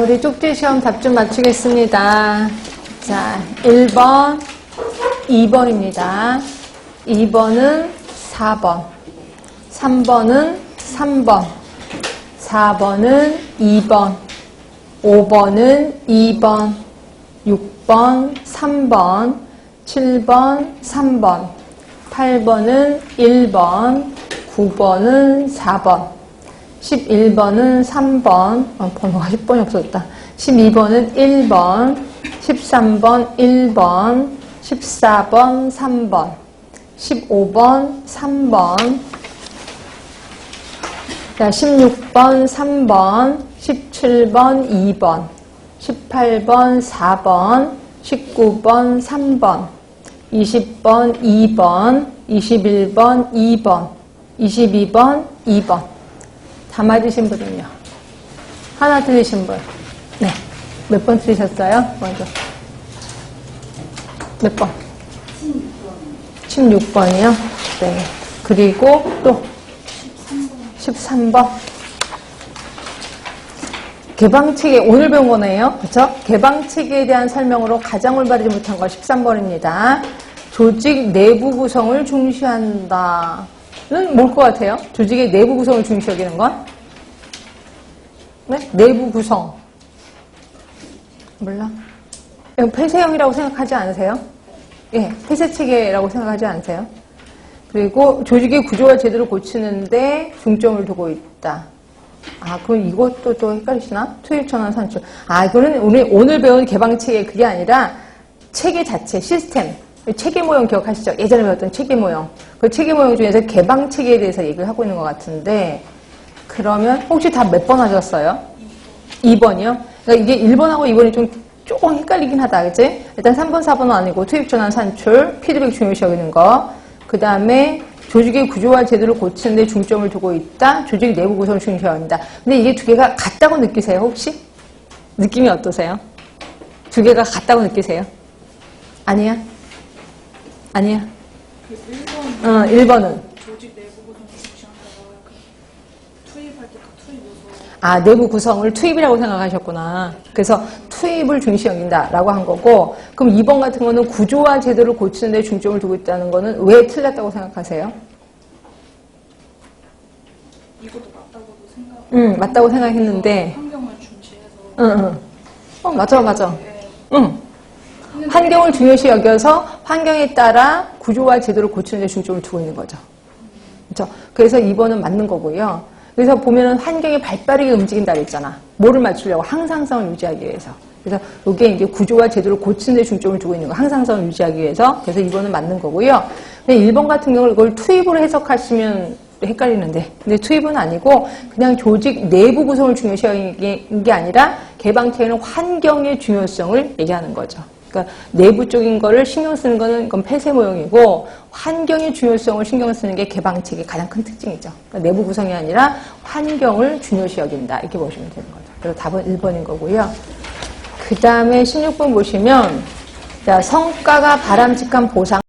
우리 쪽지 시험 답 좀 맞추겠습니다. 자, 1번, 2번입니다. 2번은 4번, 3번은 3번, 4번은 2번, 5번은 2번, 6번, 3번, 7번, 3번, 8번은 1번, 9번은 4번, 11번은 3번, 어, 번호가 10번이 없어졌다. 12번은 1번, 13번 1번, 14번 3번, 15번 3번, 자, 16번 3번, 17번 2번, 18번 4번, 19번 3번, 20번 2번, 21번 2번, 22번 2번. 다 맞으신 분은요? 하나 틀리신 분? 네. 몇 번 틀리셨어요? 먼저. 몇 번? 16번. 16번이요? 네. 그리고 또 13번. 개방체계, 오늘 배운 거네요. 그쵸? 개방체계에 대한 설명으로 가장 올바르지 못한 거 13번입니다. 조직 내부 구성을 중시한다. 는 뭘 것 같아요? 조직의 내부 구성을 중시 여기는 건? 네? 내부 구성. 몰라? 폐쇄형이라고 생각하지 않으세요? 예, 폐쇄 체계라고 생각하지 않으세요? 그리고 조직의 구조와 제도를 고치는데 중점을 두고 있다. 아, 그럼 이것도 또 헷갈리시나? 투입전환 산출. 아, 이거는 오늘, 오늘 배운 개방체계 그게 아니라 체계 자체, 시스템. 체계 모형 기억하시죠? 예전에 배웠던 체계 모형. 그 체계 모형 중에서 개방 체계에 대해서 얘기를 하고 있는 것 같은데, 그러면 혹시 다 몇 번 하셨어요? 2번이요? 그러니까 이게 1번하고 2번이 좀 조금 헷갈리긴 하다, 그치? 일단 3번, 4번은 아니고 투입 전환 산출, 피드백 중요시 여기는 거. 그 다음에 조직의 구조와 제도를 고치는 데 중점을 두고 있다. 조직 내부 구성을 중요시 여긴다. 근데 이게 두 개가 같다고 느끼세요, 혹시? 느낌이 어떠세요? 두 개가 같다고 느끼세요? 아니야? 아니야? 그 1번 어, 1번은. 조직 내부 구성 중시한다가 그 투입할 때 그 투입 요소 아, 내부 구성을 투입이라고 생각하셨구나. 그래서 투입을 중시 여긴다라고 한 거고, 그럼 2번 같은 거는 구조와 제도를 고치는 데 중점을 두고 있다는 거는 왜 틀렸다고 생각하세요? 이것도 맞다고도 생각. 응, 맞다고 생각했는데, 환경을 중시해서. 응, 응. 어, 맞아, 맞아. 네. 응. 환경을 중요시 여겨서 환경에 따라 구조와 제도를 고치는 데 중점을 두고 있는 거죠. 그렇죠? 그래서 2번은 맞는 거고요. 그래서 보면은 환경이 발빠르게 움직인다 그랬잖아. 뭐를 맞추려고? 항상성을 유지하기 위해서. 그래서 이게 이제 구조와 제도를 고치는 데 중점을 두고 있는 거. 항상성을 유지하기 위해서. 그래서 2번은 맞는 거고요. 근데 1번 같은 경우는 이걸 투입으로 해석하시면 또 헷갈리는데. 근데 투입은 아니고 그냥 조직 내부 구성을 중요시 여기는 게 아니라 개방체계는 환경의 중요성을 얘기하는 거죠. 그러니까 내부 쪽인 거를 신경 쓰는 거는 이건 폐쇄 모형이고 환경의 중요성을 신경 쓰는 게 개방책의 가장 큰 특징이죠. 그러니까 내부 구성이 아니라 환경을 중요시 여긴다 이렇게 보시면 되는 거죠. 그래서 답은 1번인 거고요. 그 다음에 16번 보시면 자, 성과가 바람직한 보상